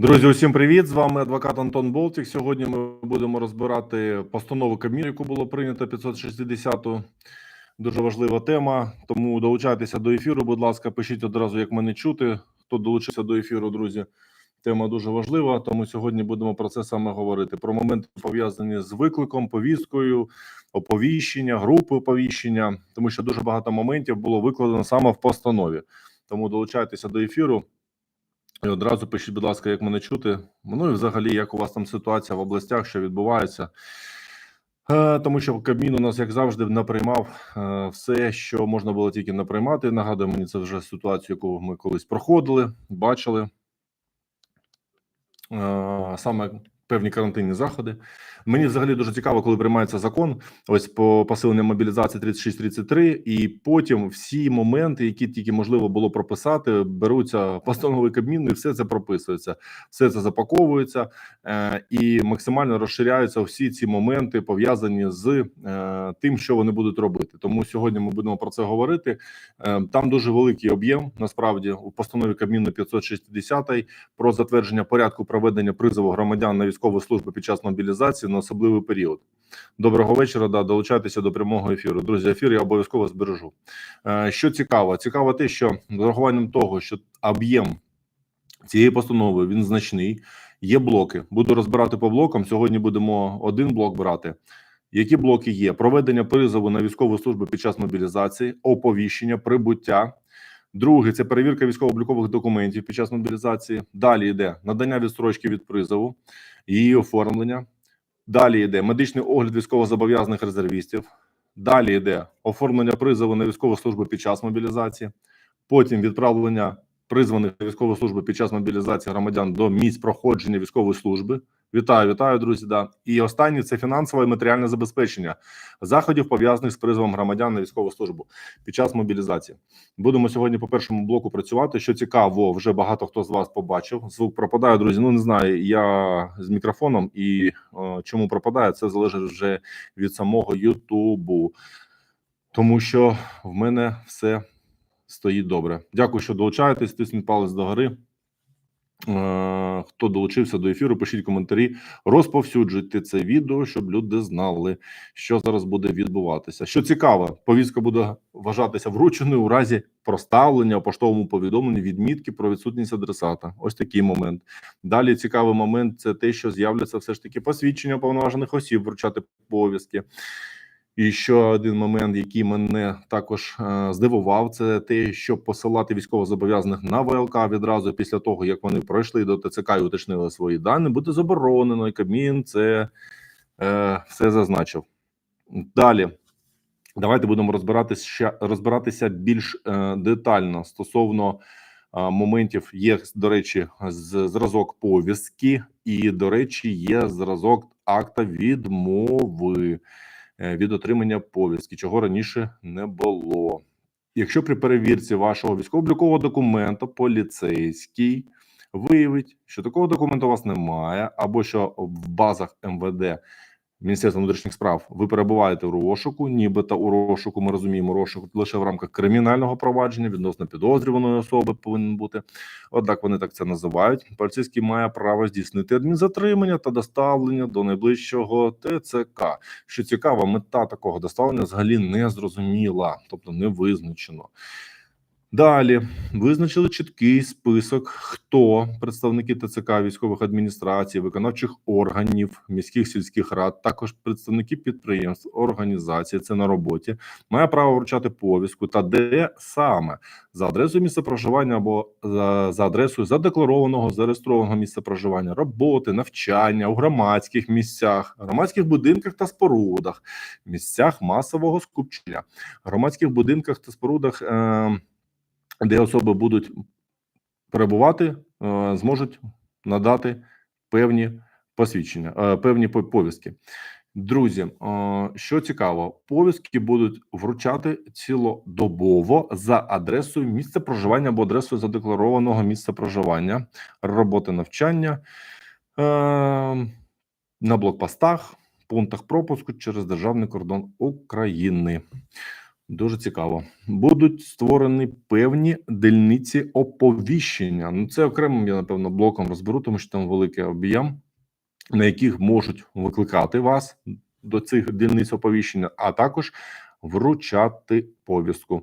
Друзі, усім привіт! З вами адвокат Антон Болтик. Сьогодні ми будемо розбирати постанову Кабміну, яку було прийнято 560-ту. Дуже важлива тема. Тому долучайтеся до ефіру. Будь ласка, пишіть одразу, як мене чути. Хто долучився до ефіру, друзі. Тема дуже важлива. Тому сьогодні будемо про це саме говорити. Про моменти пов'язані з викликом, повісткою, оповіщення, групи оповіщення, тому що дуже багато моментів було викладено саме в постанові. Тому долучайтеся до ефіру. І одразу пишіть, будь ласка, як мене чути. Ну і взагалі, як у вас там ситуація в областях, що відбувається. Е, Тому що Кабмін у нас, як завжди, наприймав е, все, що можна було тільки наприймати. Нагадую, мені це вже ситуацію, яку ми колись проходили, бачили. Е, Саме певні карантинні заходи. Мені взагалі дуже цікаво, коли приймається закон. Ось по посиленню мобілізації 36-33, і потім всі моменти, які тільки можливо було прописати, беруться постанови Кабміну, і все це прописується, все це запаковується е, і максимально розширяються всі ці моменти пов'язані з е, тим, що вони будуть робити. Тому сьогодні ми будемо про це говорити. Е, там дуже великий об'єм. Насправді у постанові Кабміну 560 про затвердження порядку проведення призову громадян на військову службу під час мобілізації на особливий період. Доброго вечора. Да, долучайтеся до прямого ефіру. Друзі, ефір я обов'язково збережу. Е, Що цікаво, цікаво те, що з урахуванням того, що об'єм цієї постанови він значний. Є блоки. Буду розбирати по блокам. Сьогодні будемо один блок брати. Які блоки є? Проведення призову на військову службу під час мобілізації, оповіщення, прибуття. Другий це перевірка військово-облікових документів під час мобілізації. Далі йде надання відстрочки від призову, її оформлення. Далі йде медичний огляд військовозобов'язаних резервістів. Далі йде оформлення призову на військову службу під час мобілізації. Потім відправлення призваних на військову службу під час мобілізації громадян до місць проходження військової служби. Вітаю, вітаю, друзі. Да. І останнє це фінансове і матеріальне забезпечення заходів пов'язаних з призовом громадян на військову службу під час мобілізації. Будемо сьогодні по першому блоку працювати. Що цікаво, вже багато хто з вас побачив. Звук пропадає, друзі. Ну не знаю. Я з мікрофоном і о, чому пропадає, це залежить вже від самого Ютубу, тому що в мене все стоїть добре. Дякую, що долучаєтесь. Тисніть палець догори. Е, Хто долучився до ефіру, пишіть коментарі, розповсюджуйте це відео, щоб люди знали, що зараз буде відбуватися. Що цікаво, повістка буде вважатися врученою у разі проставлення у поштовому повідомленні відмітки про відсутність адресата. Ось такий момент. Далі цікавий момент це те, що з'являться все ж таки посвідчення повноважених осіб вручати повістки. І ще один момент, який мене також е, здивував, це те, щоб посилати військовозобов'язаних на ВЛК відразу після того, як вони пройшли до ТЦК і уточнили свої дані, буде заборонено. І Кабмін це е, все зазначив. Далі давайте будемо розбиратися розбиратися більш е, детально стосовно е, моментів. Є до речі, зразок повістки, і до речі, є зразок акта відмови від отримання повістки, чого раніше не було. Якщо при перевірці вашого військово-облікового документа поліцейський виявить, що такого документу у вас немає, або що в базах МВД Міністерства внутрішніх справ ви перебуваєте в розшуку, нібито у розшуку, ми розуміємо, розшук лише в рамках кримінального провадження відносно підозрюваної особи повинен бути. Однак вони так це називають. Поліцейський має право здійснити адмінзатримання та доставлення до найближчого ТЦК. Що цікаво, мета такого доставлення взагалі не зрозуміла, тобто не визначено. Далі. Визначили чіткий список, хто представники ТЦК, військових адміністрацій, виконавчих органів, міських сільських рад, також представники підприємств, організацій, це на роботі, має право вручати повістку. Та де саме? За адресою місця проживання або за, за адресою задекларованого зареєстрованого місця проживання, роботи, навчання у громадських місцях, громадських будинках та спорудах, місцях масового скупчення, громадських будинках та спорудах. Е- де особи будуть перебувати, е, зможуть надати певні посвідчення, е, певні повістки. Друзі, е, що цікаво, повістки будуть вручати цілодобово за адресою місця проживання або адресою задекларованого місця проживання, роботи навчання на блокпостах, пунктах пропуску через державний кордон України. Дуже цікаво. Будуть створені певні дільниці оповіщення. Ну, це окремим я напевно блоком розберу, тому що там великий об'єм, на яких можуть викликати вас до цих дільниць оповіщення, а також вручати повістку.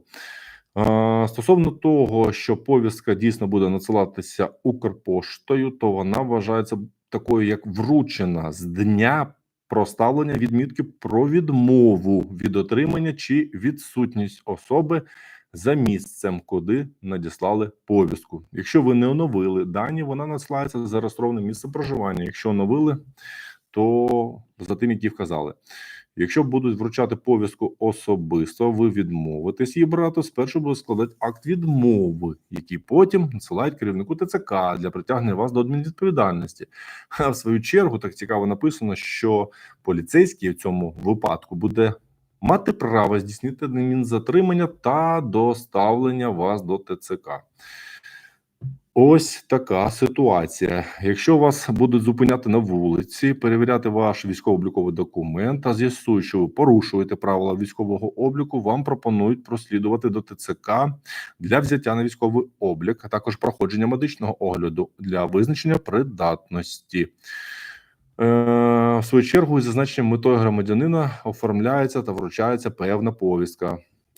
Стосовно того, що повістка дійсно буде надсилатися Укрпоштою, то вона вважається такою, як вручена з дня проставлення відмітки про відмову від отримання чи відсутність особи за місцем, куди надіслали повістку. Якщо ви не оновили дані, вона надсилається за зареєстроване місце проживання. Якщо оновили, то за тим, які вказали. Якщо будуть вручати повістку особисто, ви відмовитесь її брати, спершу буде складати акт відмови, який потім надсилають керівнику ТЦК для притягнення вас до адмінвідповідальності. А в свою чергу так цікаво написано, що поліцейський в цьому випадку буде мати право здійснити адмінзатримання та доставлення вас до ТЦК. Ось така ситуація. Якщо вас будуть зупиняти на вулиці, перевіряти ваш військово-обліковий документ та з'ясують, що ви порушуєте правила військового обліку, вам пропонують прослідувати до ТЦК для взяття на військовий облік, а також проходження медичного огляду для визначення придатності. Е, в свою чергу, із зазначенням метою громадянина оформляється та вручається певна повістка.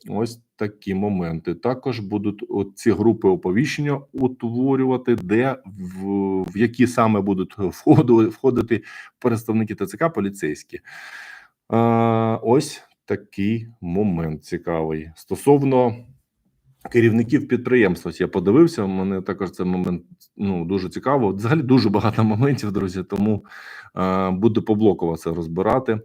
Ось такі моменти. Також будуть ці групи оповіщення утворювати, де в, в які саме будуть входити, представники ТЦК поліцейські. Е, ось такий момент цікавий. Стосовно керівників підприємств, я подивився. Мене також цей момент ну дуже цікаво. Взагалі дуже багато моментів, друзі. Тому е, буду поблоково це розбирати.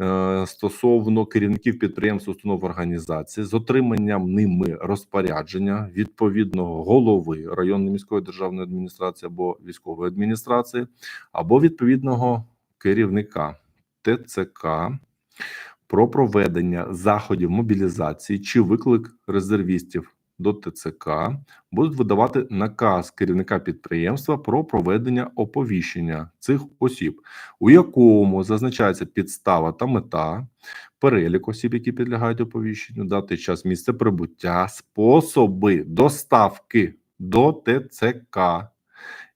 Е, стосовно керівників підприємств, установ організації з отриманням ними розпорядження відповідного голови районної міської державної адміністрації або військової адміністрації, або відповідного керівника ТЦК про проведення заходів мобілізації чи виклик резервістів до ТЦК будуть видавати наказ керівника підприємства про проведення оповіщення цих осіб, у якому зазначається підстава та мета, перелік осіб, які підлягають оповіщенню, дати час місце прибуття, способи доставки до ТЦК,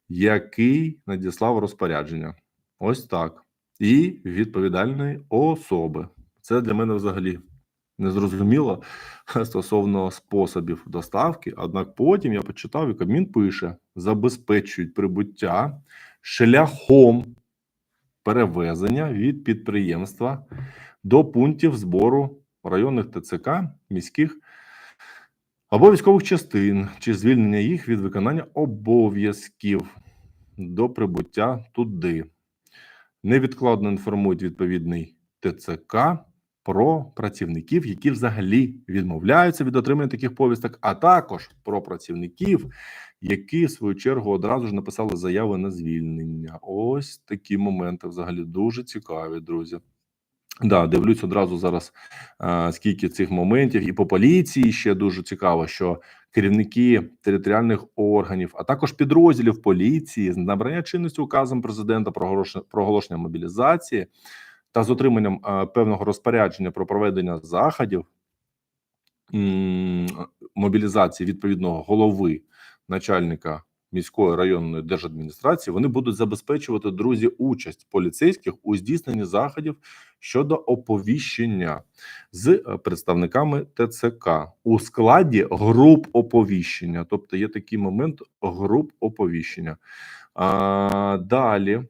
який надіслав розпорядження. Ось так. І відповідальної особи. Це для мене взагалі незрозуміло стосовно способів доставки. Однак потім я почитав, і Кабмін пише: забезпечують прибуття шляхом перевезення від підприємства до пунктів збору районних ТЦК, міських або військових частин чи звільнення їх від виконання обов'язків до прибуття туди. Невідкладно інформують відповідний ТЦК про працівників, які взагалі відмовляються від отримання таких повісток, а також про працівників, які в свою чергу одразу ж написали заяви на звільнення. Ось такі моменти взагалі дуже цікаві, друзі. Да, дивлюсь одразу зараз, а, скільки цих моментів, і по поліції ще дуже цікаво, що керівники територіальних органів, а також підрозділів поліції з набрання чинності указом президента про оголошення, про оголошення мобілізації та з отриманням е, певного розпорядження про проведення заходів мобілізації відповідного голови начальника міської районної держадміністрації, вони будуть забезпечувати друзі участь поліцейських у здійсненні заходів щодо оповіщення з е, представниками ТЦК у складі груп оповіщення. Тобто є такий момент груп оповіщення. А, далі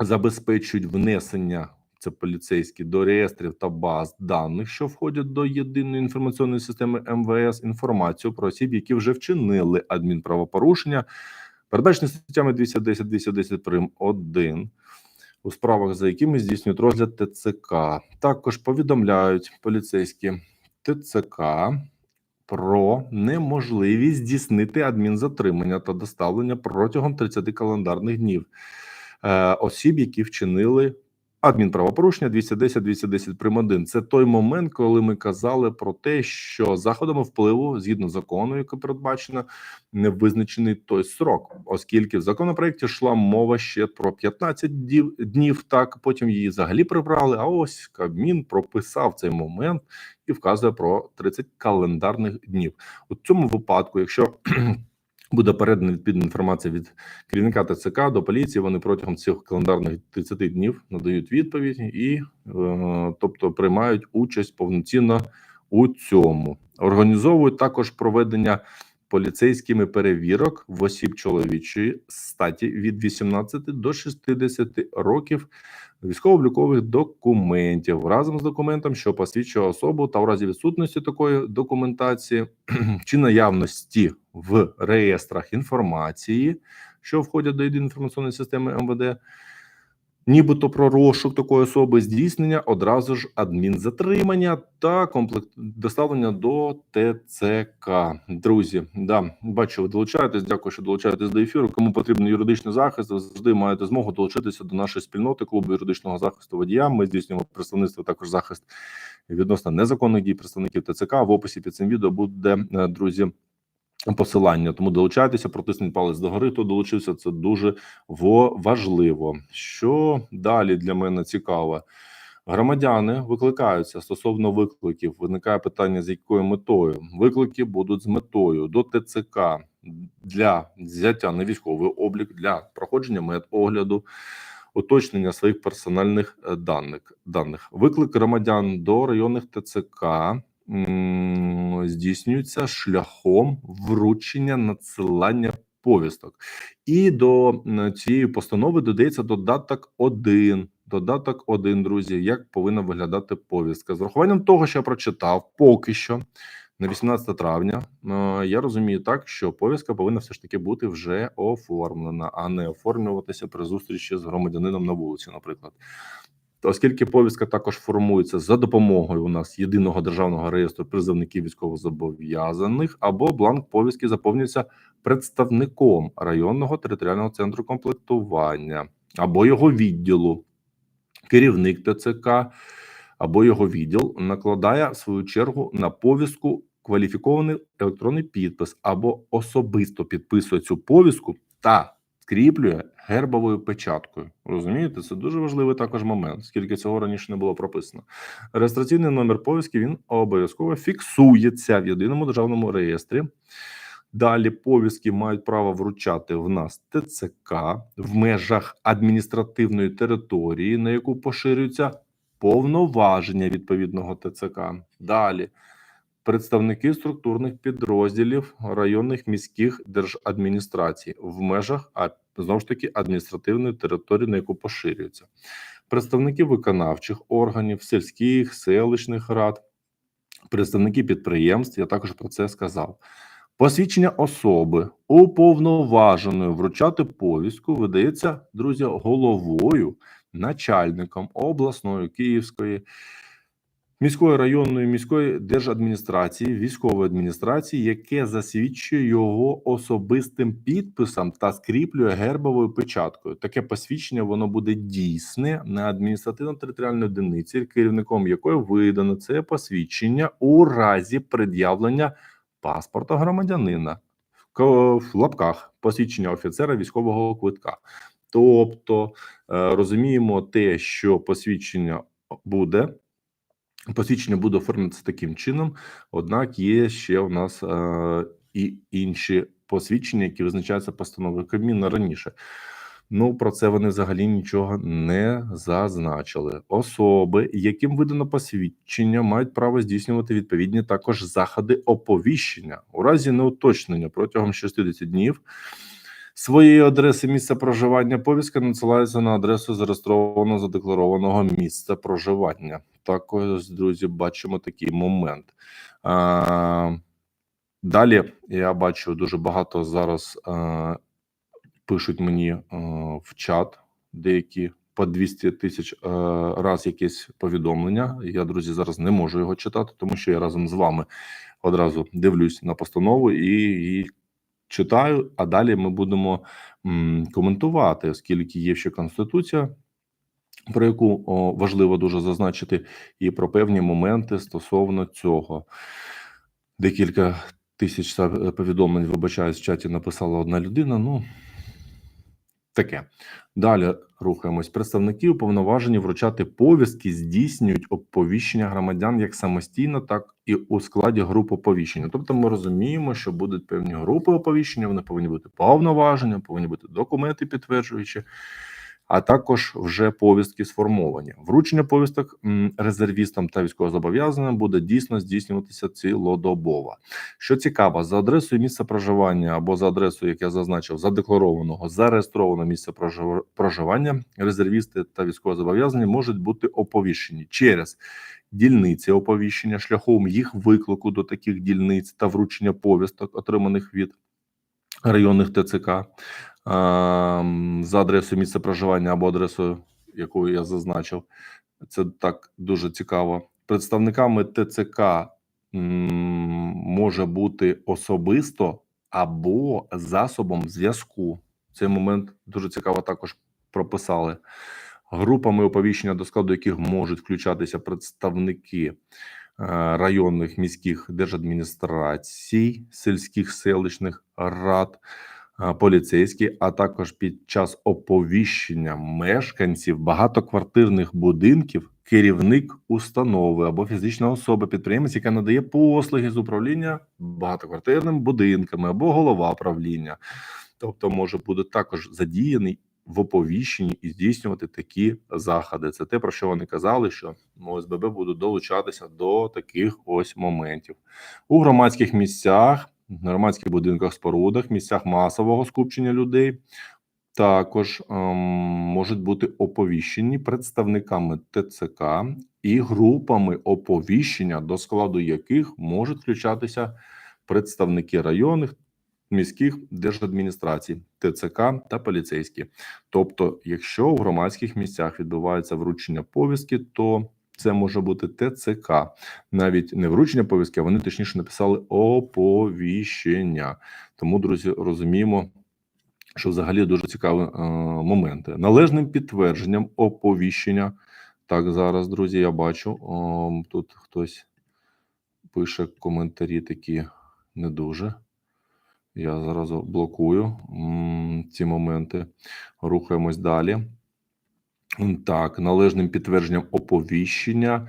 забезпечують внесення це поліцейські до реєстрів та баз даних, що входять до єдиної інформаційної системи МВС, інформацію про осіб, які вже вчинили адмінправопорушення, передбачені статтями 210 210 прим. 1 у справах, за якими здійснюють розгляд ТЦК. Також повідомляють поліцейські ТЦК про неможливість здійснити адмінзатримання та доставлення протягом 30 календарних днів е, осіб, які вчинили адмінправопорушення 210 210 прим. 1. Це той момент, коли ми казали про те, що заходами впливу згідно закону, яке передбачено, не визначений той срок. оскільки в законопроекті йшла мова ще про 15 днів, днів. Так потім її взагалі прибрали. А ось Кабмін прописав цей момент і вказує про 30 календарних днів. У цьому випадку, якщо буде передана відповідна інформація від керівника ТЦК до поліції. Вони протягом цих календарних 30 днів надають відповідь і, е, тобто, приймають участь повноцінно у цьому. Організовують також проведення поліцейськими перевірок в осіб чоловічої статі від 18 до 60 років військово-облікових документів. Разом з документом, що посвідчує особу, та в разі відсутності такої документації чи наявності в реєстрах інформації, що входять до єдиної інформаційної системи МВД, нібито про розшук такої особи, здійснення одразу ж адмінзатримання та комплект доставлення до ТЦК. Друзі, да бачу, ви долучаєтесь. Дякую, що долучаєтесь до ефіру. Кому потрібен юридичний захист, ви завжди маєте змогу долучитися до нашої спільноти клубу юридичного захисту водія. Ми здійснюємо представництво також захист відносно незаконних дій представників ТЦК. В описі під цим відео буде е, друзі. Посилання тому долучайтеся, протисніть палець догори. Хто долучився, це дуже важливо. Що далі для мене цікаво? Громадяни викликаються стосовно викликів. Виникає питання, з якою метою виклики будуть з метою до ТЦК для взяття на військовий облік для проходження медогляду, уточнення своїх персональних е, даних. даних. Виклик громадян до районних ТЦК здійснюється шляхом вручення надсилання повісток. І до цієї постанови додається додаток 1. Додаток 1, друзі, як повинна виглядати повістка. З урахуванням того, що я прочитав, поки що на 18 травня, е, я розумію так, що повістка повинна все ж таки бути вже оформлена, а не оформлюватися при зустрічі з громадянином на вулиці, наприклад. Оскільки повістка також формується за допомогою у нас єдиного державного реєстру призовників військовозобов'язаних, або бланк повістки заповнюється представником районного територіального центру комплектування або його відділу, керівник ТЦК або його відділ накладає в свою чергу на повістку кваліфікований електронний підпис або особисто підписує цю повістку та скріплює гербовою печаткою. Розумієте, це дуже важливий також момент, оскільки цього раніше не було прописано. Реєстраційний номер повістки він обов'язково фіксується в єдиному державному реєстрі. Далі повістки мають право вручати в нас ТЦК в межах адміністративної території, на яку поширюються повноваження відповідного ТЦК. Далі представники структурних підрозділів районних міських держадміністрацій в межах а знову ж таки адміністративної території, на яку поширюється, представники виконавчих органів, сільських селищних рад, представники підприємств. Я також про це сказав. Посвідчення особи уповноваженої вручати повістку видається друзі головою, начальником обласної Київської міської районної міської держадміністрації, військової адміністрації, яке засвідчує його особистим підписом та скріплює гербовою печаткою. Таке посвідчення воно буде дійсне на адміністративно-територіальній одиниці, керівником якої видано це посвідчення у разі пред'явлення паспорта громадянина в лапках посвідчення офіцера військового квитка. Тобто е, розуміємо те, що посвідчення буде. Посвідчення буде оформитися таким чином, однак є ще у нас е, і інші посвідчення, які визначаються постановою Кабміна раніше. Ну про це вони взагалі нічого не зазначили. Особи, яким видано посвідчення, мають право здійснювати відповідні також заходи оповіщення у разі неуточнення протягом 60 днів. Своєї адреси місця проживання повістка надсилається на адресу зареєстрованого задекларованого місця проживання. Також, друзі, бачимо такий момент. А, Далі я бачу дуже багато зараз а, пишуть мені а, в чат деякі по 200 тисяч раз якесь повідомлення. Я, друзі, зараз не можу його читати, тому що я разом з вами одразу дивлюсь на постанову і, і читаю. А далі ми будемо м, коментувати, оскільки є ще конституція про яку о, важливо дуже зазначити, і про певні моменти стосовно цього. Декілька тисяч повідомлень, вибачаюсь, в чаті написала одна людина. Ну Таке далі рухаємось. Представники уповноважені вручати повістки здійснюють оповіщення громадян як самостійно, так і у складі груп оповіщення. Тобто, ми розуміємо, що будуть певні групи оповіщення. Вони повинні бути повноваження, повинні бути документи підтверджуючі. А також вже повістки сформовані. Вручення повісток резервістам та військовозобов'язаним буде дійсно здійснюватися цілодобово. Що цікаво, за адресою місця проживання або за адресою, як я зазначив, задекларованого зареєстрованого місця прожив- проживання, резервісти та військовозобов'язані можуть бути оповіщені через дільниці оповіщення шляхом їх виклику до таких дільниць та вручення повісток, отриманих від районних ТЦК за адресою місця проживання або адресою, яку я зазначив. Це так дуже цікаво. Представниками ТЦК може бути особисто або засобом зв'язку. Цей момент дуже цікаво також прописали. Групами оповіщення, до складу яких можуть включатися представники е, районних міських держадміністрацій, сільських селищних рад, поліцейські, а також під час оповіщення мешканців багатоквартирних будинків керівник установи або фізична особа, підприємець, яка надає послуги з управління багатоквартирними будинками або голова правління, тобто може бути також задіяний в оповіщенні і здійснювати такі заходи. Це те, про що вони казали, що ОСББ будуть долучатися до таких ось моментів у громадських місцях, громадських будинках, спорудах, місцях масового скупчення людей. Також ем, можуть бути оповіщені представниками ТЦК і групами оповіщення, до складу яких можуть включатися представники районних міських держадміністрацій, ТЦК та поліцейські. Тобто, якщо в громадських місцях відбувається вручення повістки, то це може бути ТЦК, навіть не вручення повістки, а вони точніше написали оповіщення. Тому, друзі, розуміємо, що взагалі дуже цікаві е, моменти. Належним підтвердженням оповіщення. Так, зараз, друзі, я бачу. О, тут хтось пише коментарі такі не дуже. Я зараз блокую м, ці моменти. Рухаємось далі. Так, належним підтвердженням оповіщення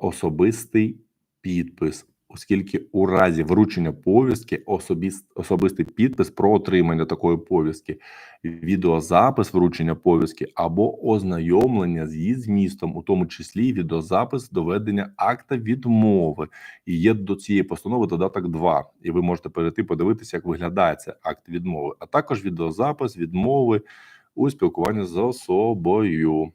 особистий підпис, оскільки у разі вручення повістки особіст, особистий підпис про отримання такої повістки, відеозапис вручення повістки або ознайомлення з її змістом, у тому числі відеозапис доведення акта відмови. І є до цієї постанови додаток 2. І ви можете перейти подивитися, як виглядає цей акт відмови, а також відеозапис відмови у спілкуванні з особою.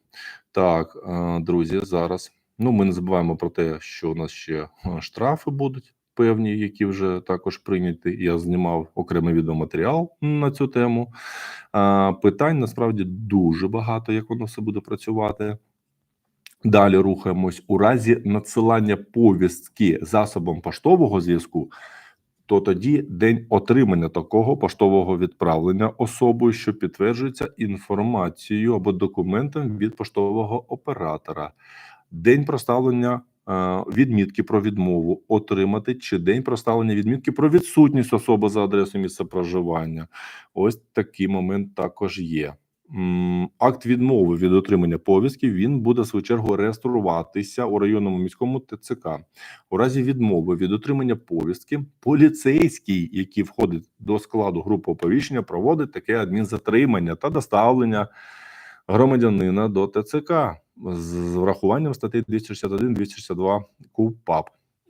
Так, е, друзі, зараз. Ну, ми не забуваємо про те, що у нас ще е, штрафи будуть певні, які вже також прийняті. Я знімав окремий відеоматеріал на цю тему. Питань насправді дуже багато, як воно все буде працювати. Далі рухаємось у разі надсилання повістки засобом поштового зв'язку. То тоді день отримання такого поштового відправлення особою, що підтверджується інформацією або документом від поштового оператора, день проставлення е, відмітки про відмову отримати, чи день проставлення відмітки про відсутність особи за адресою місця проживання. Ось такий момент також є. Акт відмови від отримання повістки він буде в свою чергу реєструватися у районному міському ТЦК. У разі відмови від отримання повістки, поліцейський, який входить до складу групи оповіщення, проводить таке адмінзатримання та доставлення громадянина до ТЦК з врахуванням статей 261-262 КУПАП.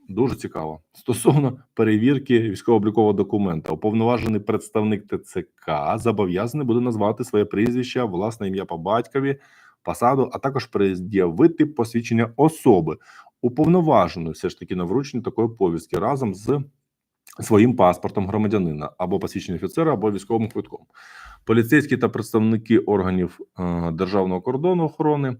Дуже цікаво. Стосовно перевірки військово-облікового документа, уповноважений представник ТЦК зобов'язаний буде назвати своє прізвище, власне ім'я по батькові, посаду, а також пред'явити посвідчення особи, уповноваженої все ж таки на вручення такої повістки разом з своїм паспортом громадянина або посвідчення офіцера, або військовим квитком. Поліцейські та представники органів е, державного кордону охорони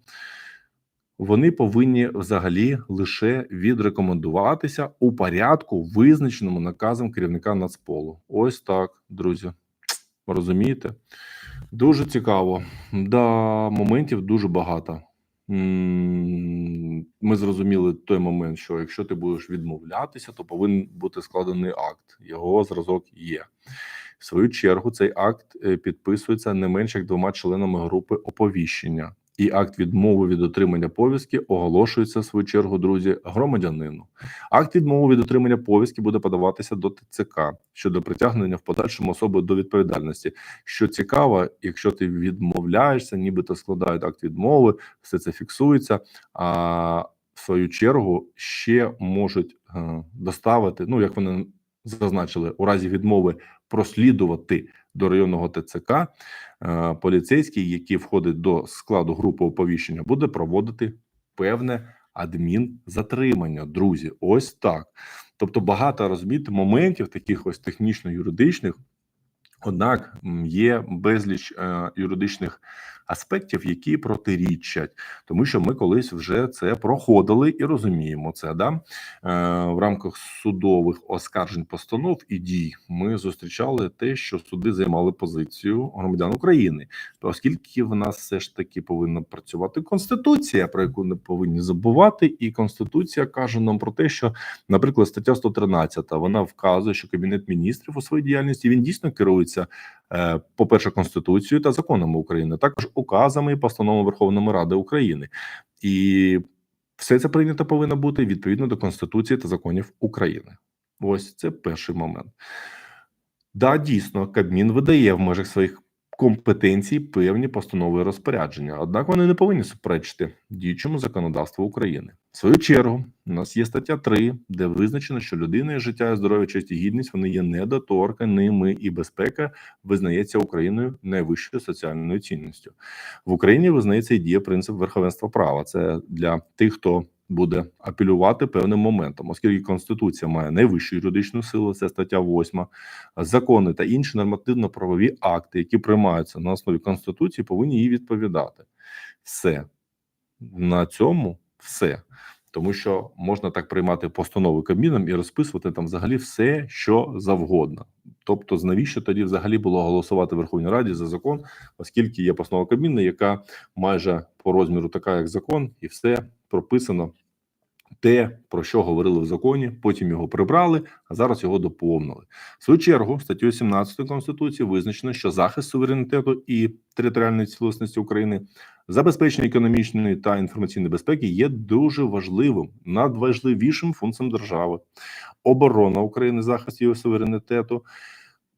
вони повинні взагалі лише відрекомендуватися у порядку, визначеному наказом керівника Нацполу. Ось так, друзі. Розумієте? Дуже цікаво. Да, моментів дуже багато. Ми зрозуміли той момент, що якщо ти будеш відмовлятися, то повинен бути складений акт. Його зразок є. В свою чергу цей акт е, підписується не менше як двома членами групи оповіщення. І акт відмови від отримання повістки оголошується в свою чергу, друзі, громадянину. Акт відмови від отримання повістки буде подаватися до ТЦК щодо притягнення в подальшому особи до відповідальності. Що цікаво, якщо ти відмовляєшся, нібито складають акт відмови, все це фіксується. А в свою чергу ще можуть е, доставити, ну як вони зазначили, у разі відмови прослідувати до районного ТЦК. Е, поліцейський, який входить до складу групи оповіщення, буде проводити певне адмінзатримання. Друзі, ось так. Тобто, багато розумієте, моментів, таких ось технічно-юридичних. Однак є безліч е, юридичних аспектів, які протирічать, тому що ми колись вже це проходили і розуміємо це. Да? Е, в рамках судових оскаржень постанов і дій ми зустрічали те, що суди займали позицію громадян України, оскільки в нас все ж таки повинна працювати конституція, про яку не повинні забувати, і конституція каже нам про те, що, наприклад, стаття 113, вона вказує, що кабінет міністрів у своїй діяльності він дійсно керується. е, По-перше, конституцією та законами України, також указами і постановами Верховної Ради України, і все це прийнято повинно бути відповідно до Конституції та законів України. Ось це перший момент. Да, дійсно, Кабмін видає в межах своїх компетенцій певні постанови і розпорядження, однак вони не повинні суперечити діючому законодавству України. В свою чергу, у нас є стаття 3, де визначено, що людина життя, здоров'я, честь і гідність вони є недоторканими, і безпека визнається Україною найвищою соціальною цінністю. В Україні визнається і діє принцип верховенства права. Це для тих, хто буде апелювати певним моментом, оскільки конституція має найвищу юридичну силу, це стаття 8, закони та інші нормативно-правові акти, які приймаються на основі конституції, повинні їй відповідати. Все на цьому все. Тому що можна так приймати постанови Кабміном і розписувати там взагалі все, що завгодно. Тобто, навіщо тоді взагалі було голосувати Верховній Раді за закон, оскільки є постанова Кабміну, яка майже по розміру така, як закон, і все прописано те, про що говорили в законі, потім його прибрали, а зараз його доповнили. В свою чергу, статтю 17 Конституції визначено, що захист суверенітету і територіальної цілісності України, забезпечення економічної та інформаційної безпеки є дуже важливим, надважливішим функцієм держави. Оборона України, захист її суверенітету.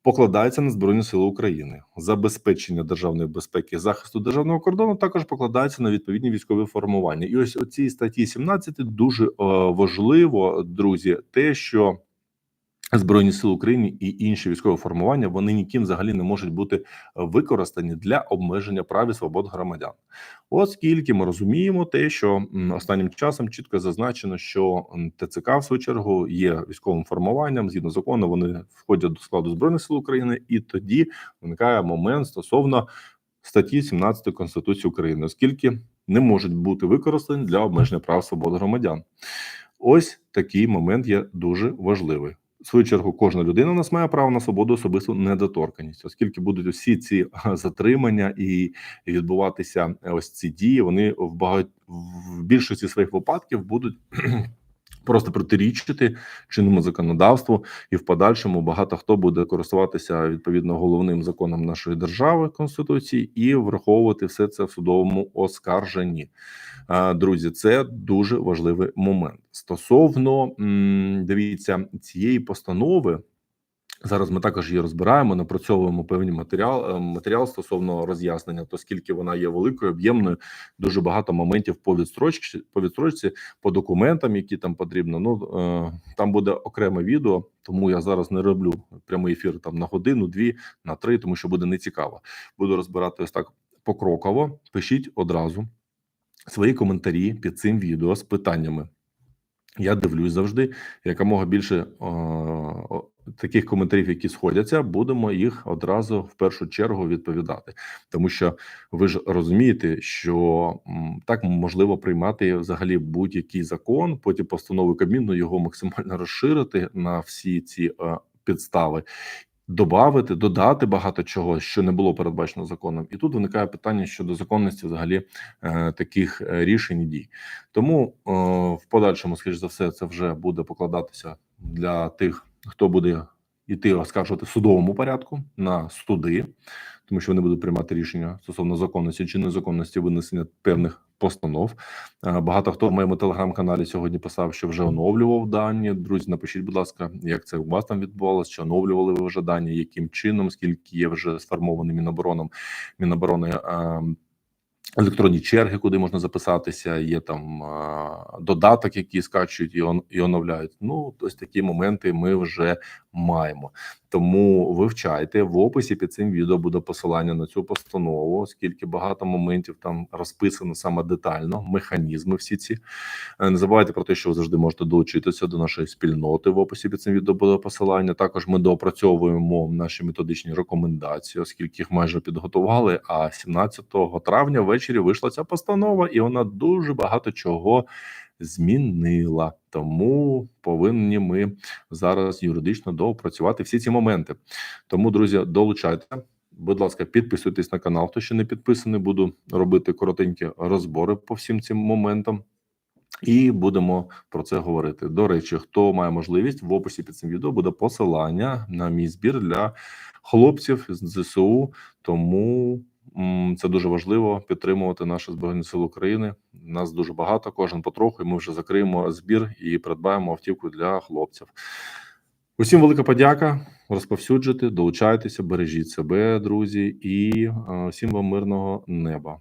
Покладається на збройні сили України, забезпечення державної безпеки, захисту державного кордону також покладається на відповідні військові формування. І ось у цій статті 17 дуже е, важливо, друзі, те, що Збройні сили України і інші військові формування вони ніким взагалі не можуть бути використані для обмеження прав і свобод громадян, оскільки ми розуміємо те, що останнім часом чітко зазначено, що ТЦК в свою чергу є військовим формуванням згідно закону. Вони входять до складу збройних сил України, і тоді виникає момент стосовно статті 17 Конституції України, оскільки не можуть бути використані для обмеження прав свобод громадян. Ось такий момент є дуже важливий. В свою чергу, кожна людина у нас має право на свободу особисту недоторканність, оскільки будуть усі ці затримання і відбуватися е, ось ці дії, вони в багать в більшості своїх випадків будуть просто протирічити чинному законодавству, і в подальшому багато хто буде користуватися відповідно головним законом нашої держави конституції і враховувати все це в судовому оскарженні. Друзі, це дуже важливий момент стосовно дивіться цієї постанови. Зараз ми також її розбираємо, напрацьовуємо певні матеріал е, матеріал стосовно роз'яснення, то скільки вона є великою, об'ємною, дуже багато моментів по відстрочці, по відстрочці, по документам, які там потрібно. Ну е, там буде окреме відео, тому я зараз не роблю прямий ефір там на годину, дві, на три, тому що буде нецікаво. Буду розбирати ось так покроково. Пишіть одразу свої коментарі під цим відео з питаннями. Я дивлюсь завжди, якомога більше о, таких коментарів, які сходяться, будемо їх одразу в першу чергу відповідати, тому що ви ж розумієте, що так можливо приймати взагалі будь-який закон, потім постанови Кабміну його максимально розширити на всі ці е, підстави. Добавити, додати багато чого, що не було передбачено законом, і тут виникає питання щодо законності взагалі е, таких е, рішень і дій. Тому е, в подальшому, скоріш за все, це вже буде покладатися для тих, хто буде іти оскаржувати в судовому порядку на суди, тому що вони будуть приймати рішення стосовно законності чи незаконності винесення певних постанов. Е, Багато хто в моєму телеграм-каналі сьогодні писав, що вже оновлював дані. Друзі, напишіть, будь ласка, як це у вас там відбувалося? Чи оновлювали ви вже дані? Яким чином? Скільки є вже сформований Мінобороном Міноборони? Електронні черги, куди можна записатися, є там додаток, який скачують і оновляють. Ну ось такі моменти ми вже маємо. Тому вивчайте в описі під цим відео буде посилання на цю постанову, оскільки багато моментів там розписано саме детально, механізми всі ці. Е, Не забувайте про те, що ви завжди можете долучитися до нашої спільноти. В описі під цим відео буде посилання. Також ми доопрацьовуємо наші методичні рекомендації, оскільки їх майже підготували. А 17 травня ввечері вийшла ця постанова, і вона дуже багато чого змінила. Тому повинні ми зараз юридично доопрацювати всі ці моменти. Тому, друзі, долучайте. Будь ласка, підписуйтесь на канал. Хто ще не підписаний, буду робити коротенькі розбори по всім цим моментам. І будемо про це говорити. До речі, хто має можливість в описі під цим відео буде посилання на мій збір для хлопців з ЗСУ. Тому це дуже важливо підтримувати наші збройні сили України. Нас дуже багато, кожен потроху. і Ми вже закриємо збір і придбаємо автівку для хлопців. Усім велика подяка. Розповсюджуйте, долучайтеся, бережіть себе, друзі, і е, всім вам мирного неба.